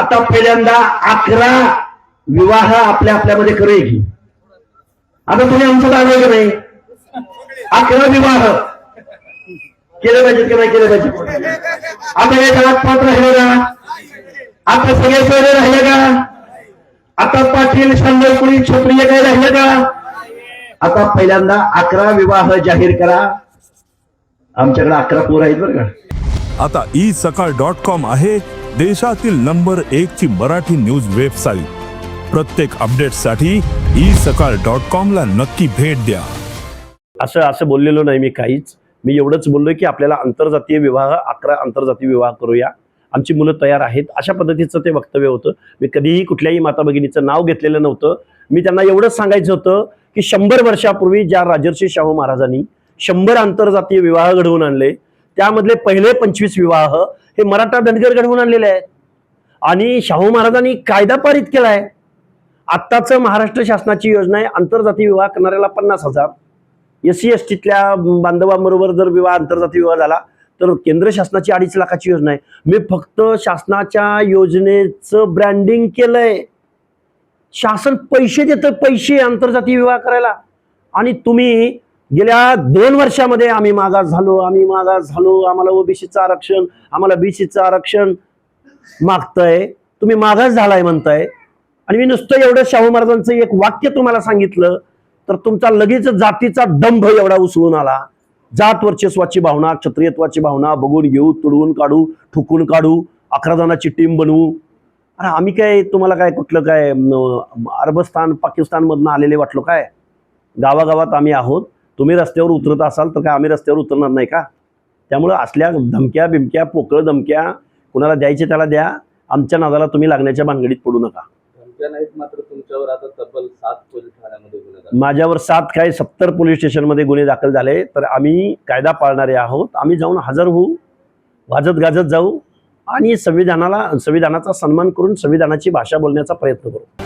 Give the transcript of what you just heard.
आता पहिल्यांदा अकरा विवाह आपल्या आपल्यामध्ये करूया की. आता तुम्ही आमचं दाखवाय का नाही? अकरा विवाह. केले पाहिजेत की नाही केले पाहिजे? आता हे जगात पात्र राहिले का? आता सगळे सोयरे राहिले का? आता पाटील शांडलपुरी क्षत्रिय काय राहिले का? आता पहिल्यांदा अकरा विवाह जाहीर करा. आमच्याकडे अकरा पोर आहेत बरं का. आता ई सकाळ डॉट कॉम आहे. देशातील नंबर एक ची मराठी न्यूज वेबसाईट. प्रत्येक अपडेटसाठी ई सकाळ डॉट कॉम ला नक्की भेट द्या. असं असं बोललेलो नाही मी काहीच. मी एवढंच बोललोय की आपल्याला आंतरजातीय विवाह अकरा आंतरजातीय विवाह करूया. आमची मुलं तयार आहेत. अशा पद्धतीचं ते वक्तव्य होतं. मी कधीही कुठल्याही माता भगिनीचं नाव घेतलेलं नव्हतं. मी त्यांना एवढंच सांगायचं होतं की शंभर वर्षापूर्वी ज्या राजर्षी शाहू महाराजांनी शंभर आंतरजातीय विवाह घडवून आणले त्यामधले पहिले पंचवीस विवाह हे मराठा धनगर घडवून आणलेले आहेत. आणि शाहू महाराजांनी कायदा पारित केला आहे आत्ताचं महाराष्ट्र शासनाची योजना आहे आंतरजातीय विवाह करणाऱ्याला पन्नास हजार. एस सी एस टीतल्या बांधवांबरोबर जर विवाह आंतरजातीय विवाह झाला तर केंद्र शासनाची अडीच लाखाची योजना आहे. मी फक्त शासनाच्या योजनेचं ब्रँडिंग केलंय. शासन पैसे देतं पैसे आंतरजातीय विवाह करायला. आणि तुम्ही गेल्या दोन वर्षामध्ये आम्ही मागास झालो आम्ही मागास झालो आम्हाला ओबीसीचं आरक्षण आम्हाला बीसीचं आरक्षण मागतंय. तुम्ही मागास झालाय म्हणताय. आणि मी नुसतं एवढं शाहू महाराजांचं एक वाक्य तुम्हाला सांगितलं तर तुमचा लगेच जातीचा दंभ एवढा उसळून आला. जात वर्चस्वाची भावना क्षत्रियत्वाची भावना बघून घेऊ तुडवून काढू ठुकून काढू अकरा जणांची टीम बनवू. अरे आम्ही काय तुम्हाला काय कुठलं काय न, अरबस्तान पाकिस्तान आलेले वाटलो काय? गावागावात आम्ही आहोत. तुम्ही रस्त्यावर उतरत असाल तर काय आम्ही रस्त्यावर उतरणार नाही का? त्यामुळं असल्या धमक्या बिमक्या पोकळ धमक्या कुणाला द्यायचे त्याला द्या. आमच्या नादाला तुम्ही लागण्याच्या भानगडीत पडू नका. धमक्या नाहीत मात्र तुमच्यावर आता तब्बल सात पोलीस ठाण्यामध्ये गुन्हे दाखल. माझ्यावर सात काय सत्तर पोलीस स्टेशनमध्ये गुन्हे दाखल झाले तर आम्ही कायदा पाळणारे आहोत. आम्ही जाऊन हजर होऊ वाजत गाजत जाऊ आणि संविधानाला संविधानाचा सन्मान करून संविधानाची भाषा बोलण्याचा प्रयत्न करू.